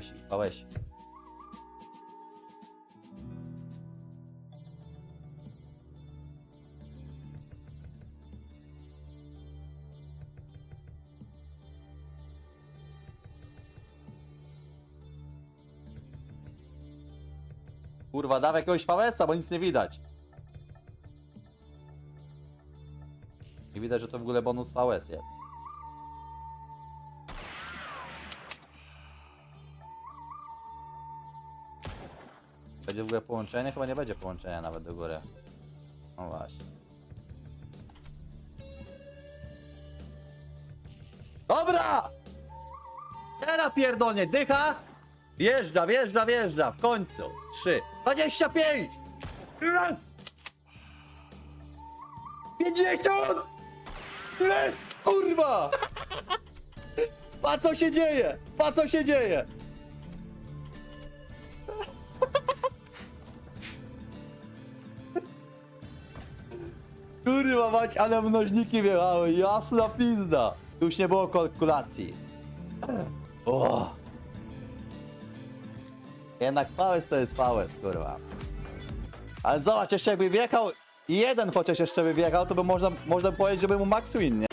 VS, VS. Kurwa, dawaj jakiegoś VS-a, bo nic nie widać. Nie widać, że to w ogóle bonus VS jest. Będzie w ogóle połączenie? Chyba nie będzie połączenia nawet do góry. No właśnie. Dobra! Teraz pierdolnie, dycha! Wjeżdża, wjeżdża, wjeżdża, w końcu. 3, 25! Raz! 50! Ile? Kurwa! Pa co się dzieje? Pa co się dzieje? Kurwa mać, ale mnożniki wjechały, jasna pizda. Tu już nie było kalkulacji. O. Jednak pałes to jest pałes, kurwa. Ale zobacz, jeszcze jakby wjechał jeden chociaż jeszcze by wjechał, to by można, można powiedzieć, żeby mu max win, nie?